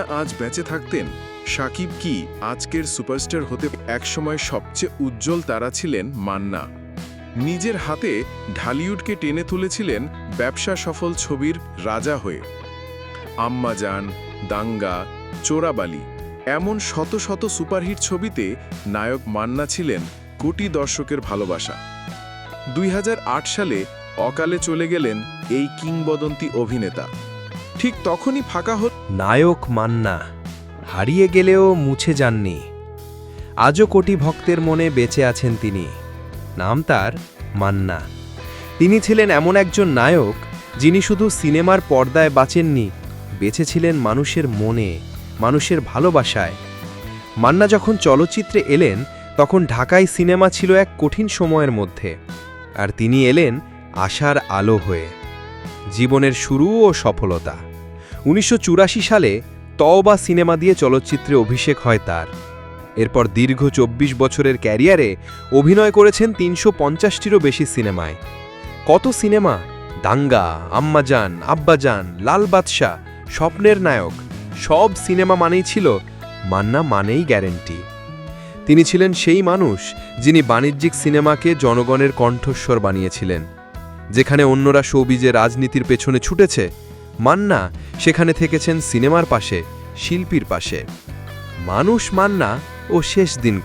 আজ বেঁচে থাকতেন, সাকিব কি আজকের সুপারস্টার হতে একসময় সবচেয়ে উজ্জ্বল তারা ছিলেন মান্না। নিজের হাতে ঢালিউডকে টেনে তুলেছিলেন ব্যবসা সফল ছবির রাজা হয়ে। আম্মাজান দাঙ্গা, চোরাবালি এমন শত শত সুপারহিট ছবিতে নায়ক মান্না ছিলেন কোটি দর্শকের ভালোবাসা। দুই হাজার আট সালে অকালে চলে গেলেন এই কিংবদন্তি অভিনেতা। ঠিক তখনই ফাঁকা হল। নায়ক মান্না, হারিয়ে গেলেও মুছে যাননি। আজও কোটি ভক্তের মনে বেঁচে আছেন তিনি। নাম তার, মান্না। তিনি ছিলেন এমন একজন নায়ক, যিনি শুধু সিনেমার পর্দায় বাঁচেননি, বেঁচেছিলেন মানুষের মনে, মানুষের ভালোবাসায়। মান্না যখন চলচ্চিত্রে এলেন, তখন ঢাকায় সিনেমা ছিল এক কঠিন সময়ের মধ্যে। আর তিনি এলেন আশার আলো হয়ে। জীবনের শুরু ও সফলতা। উনিশশো চুরাশি সালে তওবা সিনেমা দিয়ে চলচ্চিত্রে অভিষেক হয় তার। এরপর দীর্ঘ চব্বিশ বছরের ক্যারিয়ারে অভিনয় করেছেন তিনশো পঞ্চাশটিরও বেশি সিনেমায়। কত সিনেমা? দাঙ্গা, আম্মাজান, আব্বাজান, লাল বাদশাহ, স্বপ্নের নায়ক, সব সিনেমা মানেই ছিল মান্না মানেই গ্যারেন্টি। তিনি ছিলেন সেই মানুষ যিনি বাণিজ্যিক সিনেমাকে জনগণের কণ্ঠস্বর বানিয়েছিলেন, যেখানে অন্যরা সৌবিজে রাজনীতির পেছনে ছুটেছে মান্না সেখানে থেকেছেন সিনেমার পাশে শিল্পীর পাশে। মানুষ মান্না ও শেষ দিন